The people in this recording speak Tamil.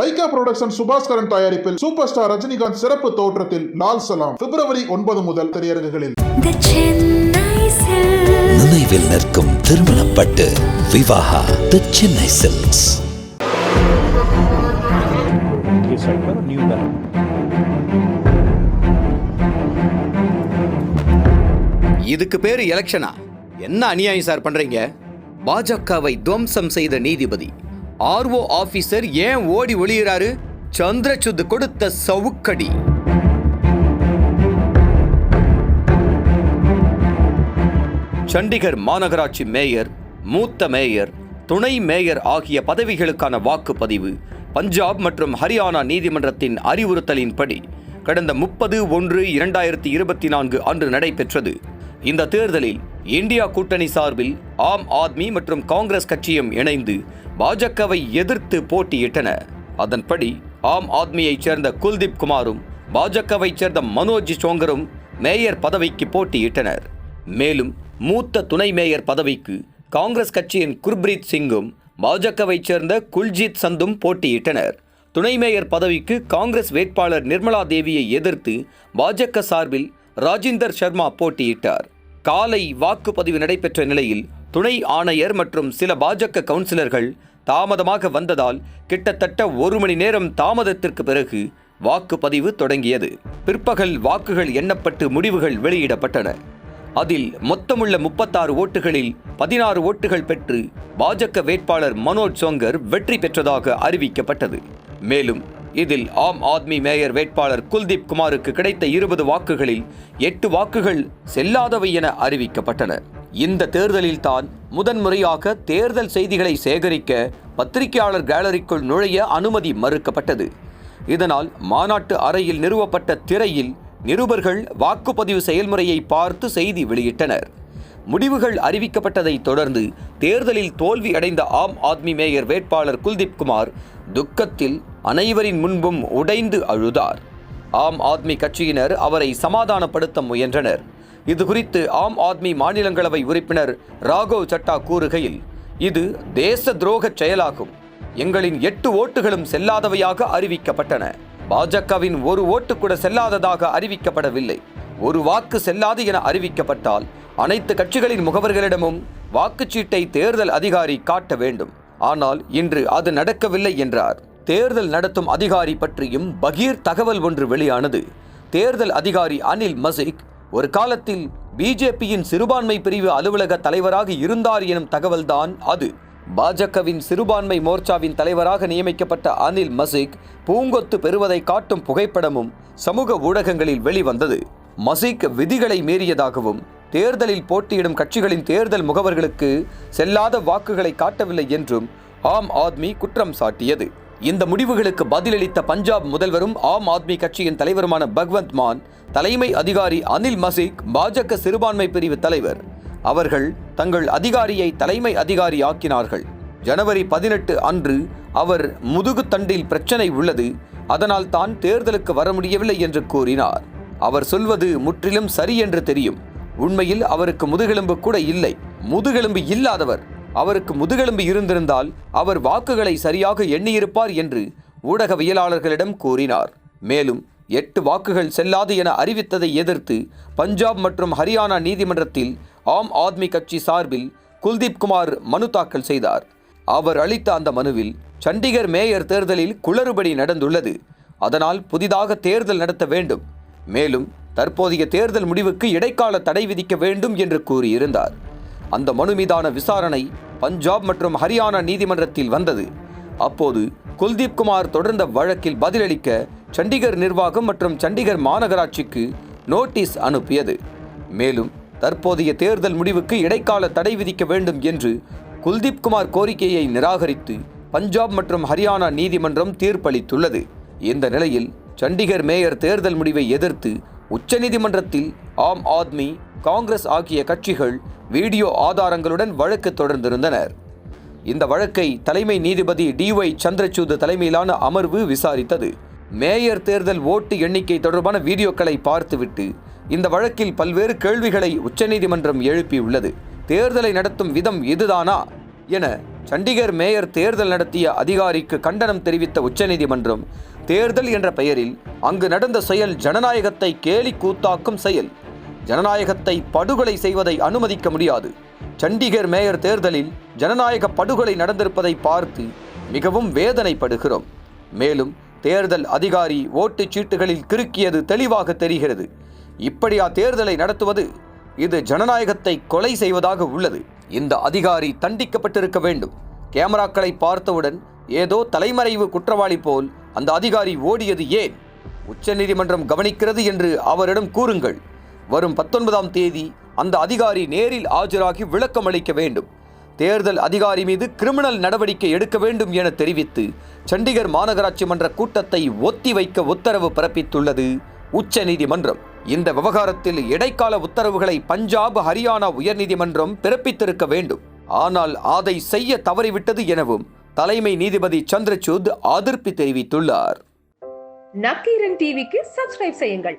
லைகா ப்ரொடக்ஷன் சுபாஸ்கரன் தயாரிப்பில் சூப்பர் ஸ்டார் ரஜினிகாந்த் சிறப்பு தோற்றத்தில் லால் சலாம். பிப்ரவரி ஒன்பது முதல் திரையரங்குகளில். நினைவில் நிற்கும் திருமணப்பட்டு விவாகா தி சென்னை சில்க்ஸ் இதுக்கு பேர் எலெக்ஷனா? என்ன அநியாயம் சார் பண்றீங்க? பாஜகவை துவம்சம் செய்த நீதிபதி. ஆர்ஓ ஆபீசர் ஏன் ஓடி ஒளியிறாரு? சந்திரசுத் கொடுத்த சவுக்கடி. சண்டிகர் மாநகராட்சி மேயர் மூத்த மேயர் துணை மேயர் ஆகிய பதவிகளுக்கான வாக்குப்பதிவு பஞ்சாப் மற்றும் ஹரியானா நீதிமன்றத்தின் அறிவுறுத்தலின்படி கடந்த முப்பது ஒன்று இரண்டாயிரத்தி இருபத்தி நான்கு அன்று நடைபெற்றது. இந்த தேர்தலில் இந்தியா கூட்டணி சார்பில் ஆம் ஆத்மி மற்றும் காங்கிரஸ் கட்சியும் இணைந்து பாஜகவை எதிர்த்து போட்டியிட்டன. அதன்படி ஆம் ஆத்மியைச் சேர்ந்த குல்தீப் குமாரும் பாஜகவைச் சேர்ந்த மனோஜ் சோங்கரும் மேயர் பதவிக்கு போட்டியிட்டனர். மேலும் மூத்த துணை மேயர் பதவிக்கு காங்கிரஸ் கட்சியின் குர்பிரீத் சிங்கும் பாஜகவைச் சேர்ந்த குல்ஜீத் சந்தும் போட்டியிட்டனர். துணை மேயர் பதவிக்கு காங்கிரஸ் வேட்பாளர் நிர்மலா தேவியை எதிர்த்து பாஜக சார்பில் ராஜிந்தர் சர்மா போட்டியிட்டார். காலை வாக்குப்பதிவு நடைபெற்ற நிலையில் துணை ஆணையர் மற்றும் சில பாஜக கவுன்சிலர்கள் தாமதமாக வந்ததால் கிட்டத்தட்ட ஒரு மணி நேரம் தாமதத்திற்கு பிறகு வாக்குப்பதிவு தொடங்கியது. பிற்பகல் வாக்குகள் எண்ணப்பட்டு முடிவுகள் வெளியிடப்பட்டன. அதில் மொத்தமுள்ள முப்பத்தாறு ஓட்டுகளில் பதினாறு ஓட்டுகள் பெற்று பாஜக வேட்பாளர் மனோஜ் சோங்கர் வெற்றி பெற்றதாக அறிவிக்கப்பட்டது. மேலும் இதில் ஆம் ஆத்மி மேயர் வேட்பாளர் குல்தீப் குமாருக்கு கிடைத்த இருபது வாக்குகளில் எட்டு வாக்குகள் செல்லாதவை என அறிவிக்கப்பட்டன. இந்த தேர்தலில் தான் முதன்முறையாக தேர்தல் செய்திகளை சேகரிக்க பத்திரிகையாளர் கேலரிக்குள் நுழைய அனுமதி மறுக்கப்பட்டது. இதனால் மாநாட்டு அறையில் நிறுவப்பட்ட திரையில் நிருபர்கள் வாக்குப்பதிவு செயல்முறையை பார்த்து செய்தி வெளியிட்டனர். முடிவுகள் அறிவிக்கப்பட்டதை தொடர்ந்து தேர்தலில் தோல்வி அடைந்த ஆம் ஆத்மி மேயர் வேட்பாளர் குல்தீப் குமார் துக்கத்தில் அனைவரின் முன்பும் உடைந்து அழுதார். ஆம் ஆத்மி கட்சியினர் அவரை சமாதானப்படுத்த முயன்றனர். இது குறித்து ஆம் ஆத்மி மாநிலங்களவை உறுப்பினர் ராகவ் சட்டா கூறுகையில் இது தேச துரோகச் செயலாகும். எங்களின் எட்டு ஓட்டுகளும் செல்லாதவையாக அறிவிக்கப்பட்டன. பாஜகவின் ஒரு ஓட்டு கூட செல்லாததாக அறிவிக்கப்படவில்லை. ஒரு வாக்கு செல்லாது என அறிவிக்கப்பட்டால் அனைத்து கட்சிகளின் முகவர்களிடமும் வாக்குச்சீட்டை தேர்தல் அதிகாரி காட்ட வேண்டும். ஆனால் இன்று அது நடக்கவில்லை என்றார். தேர்தல் நடத்தும் அதிகாரி பற்றியும் பகீர் தகவல் ஒன்று வெளியானது. தேர்தல் அதிகாரி அனில் மசிக் ஒரு காலத்தில் பிஜேபியின் சிறுபான்மை பிரிவு அலுவலக தலைவராக இருந்தார் எனும் தகவல்தான் அது. பாஜகவின் சிறுபான்மை மோர்ச்சாவின் தலைவராக நியமிக்கப்பட்ட அனில் மசிக் பூங்கொத்து பெறுவதை காட்டும் புகைப்படமும் சமூக ஊடகங்களில் வெளிவந்தது. மசிக் விதிகளை மீறியதாகவும் தேர்தலில் போட்டியிடும் கட்சிகளின் தேர்தல் முகவர்களுக்கு செல்லாத வாக்குகளை காட்டவில்லை என்றும் ஆம் ஆத்மி குற்றம் சாட்டியது. இந்த முடிவுகளுக்கு பதிலளித்த பஞ்சாப் முதல்வரும் ஆம் ஆத்மி கட்சியின் தலைவருமான பகவந்த் மான் தலைமை அதிகாரி அனில் மசிக் பாஜக சிறுபான்மை பிரிவு தலைவர். அவர்கள் தங்கள் அதிகாரியை தலைமை அதிகாரி ஆக்கினார்கள். ஜனவரி பதினெட்டு அன்று அவர் முதுகுத்தண்டில் பிரச்சனை உள்ளது அதனால் தான் தேர்தலுக்கு வர முடியவில்லை என்று கூறினார். அவர் சொல்வது முற்றிலும் சரி என்று தெரியும். உண்மையில் அவருக்கு முதுகெலும்பு கூட இல்லை. முதுகெலும்பு இல்லாதவர் அவருக்கு முதுகெலும்பு இருந்திருந்தால் அவர் வாக்குகளை சரியாக எண்ணியிருப்பார் என்று ஊடகவியலாளர்களிடம் கூறினார். மேலும் எட்டு வாக்குகள் செல்லாது என அறிவித்ததை எதிர்த்து பஞ்சாப் மற்றும் ஹரியானா நீதிமன்றத்தில் ஆம் ஆத்மி கட்சி சார்பில் குல்தீப் குமார் மனு தாக்கல் செய்தார். அவர் அளித்த அந்த மனுவில் சண்டிகர் மேயர் தேர்தலில் குளறுபடி நடந்துள்ளது. அதனால் புதிதாக தேர்தல் நடத்த வேண்டும். மேலும் தற்போதைய தேர்தல் முடிவுக்கு இடைக்கால தடை விதிக்க வேண்டும் என்று கூறியிருந்தார். அந்த மனு மீதான விசாரணை பஞ்சாப் மற்றும் ஹரியானா நீதிமன்றத்தில் வந்தது. அப்போது குல்தீப் குமார் தொடர்ந்த வழக்கில் பதிலளிக்க சண்டிகர் நிர்வாகம் மற்றும் சண்டிகர் மாநகராட்சிக்கு நோட்டீஸ் அனுப்பியது. மேலும் தற்போதைய தேர்தல் முடிவுக்கு இடைக்கால தடை விதிக்க வேண்டும் என்று குல்தீப் குமார் கோரிக்கையை நிராகரித்து பஞ்சாப் மற்றும் ஹரியானா நீதிமன்றம் தீர்ப்பளித்துள்ளது. இந்த நிலையில் சண்டிகர் மேயர் தேர்தல் முடிவை எதிர்த்து உச்சநீதிமன்றத்தில் ஆம் ஆத்மி காங்கிரஸ் ஆகிய கட்சிகள் வீடியோ ஆதாரங்களுடன் வழக்கு தொடர்ந்திருந்தனர். இந்த வழக்கை தலைமை நீதிபதி டிஒய் சந்திரசூட் தலைமையிலான அமர்வு விசாரித்தது. மேயர் தேர்தல் ஓட்டு எண்ணிக்கை தொடர்பான வீடியோக்களை பார்த்துவிட்டு இந்த வழக்கில் பல்வேறு கேள்விகளை உச்சநீதிமன்றம் எழுப்பியுள்ளது. தேர்தலை நடத்தும் விதம் இதுதானா? என சண்டிகர் மேயர் தேர்தல் நடத்திய அதிகாரிக்கு கண்டனம் தெரிவித்த உச்சநீதிமன்றம் தேர்தல் என்ற பெயரில் அங்கு நடந்த செயல் ஜனநாயகத்தை கேலி கூத்தாக்கும் செயல் ஜனநாயகத்தை படுகொலை செய்வதை அனுமதிக்க முடியாது. சண்டிகர் மேயர் தேர்தலில் ஜனநாயக படுகொலை நடந்திருப்பதை பார்த்து மிகவும் வேதனைப்படுகிறோம். மேலும் தேர்தல் அதிகாரி ஓட்டுச் சீட்டுகளில் கிறுக்கியது தெளிவாக தெரிகிறது. இப்படியா தேர்தலை நடத்துவது இது ஜனநாயகத்தை கொலை செய்வதாக உள்ளது. இந்த அதிகாரி தண்டிக்கப்பட்டிருக்க வேண்டும். கேமராக்களை பார்த்தவுடன் ஏதோ தலைமறைவு குற்றவாளி போல் அந்த அதிகாரி ஓடியது ஏன்? உச்சநீதிமன்றம் கவனிக்கிறது என்று அவரிடம் கூறுங்கள். வரும் பத்தொன்பதாம் தேதி அந்த அதிகாரி நேரில் ஆஜராகி விளக்கம் அளிக்க வேண்டும். தேர்தல் அதிகாரி மீது கிரிமினல் நடவடிக்கை எடுக்க வேண்டும் என தெரிவித்து சண்டிகர் மாநகராட்சி மன்ற கூட்டத்தை ஒத்திவைக்க உத்தரவு பிறப்பித்துள்ளது உச்சநீதிமன்றம். இந்த விவகாரத்தில் இடைக்கால உத்தரவுகளை பஞ்சாப் ஹரியானா உயர்நீதிமன்றம் பிறப்பித்திருக்க வேண்டும். ஆனால் அதை செய்ய தவறிவிட்டது எனவும் தலைமை நீதிபதி சந்திரசூட் அதிருப்தி தெரிவித்துள்ளார். நக்கீரன் டிவிக்கு சப்ஸ்கிரைப் செய்யுங்கள்.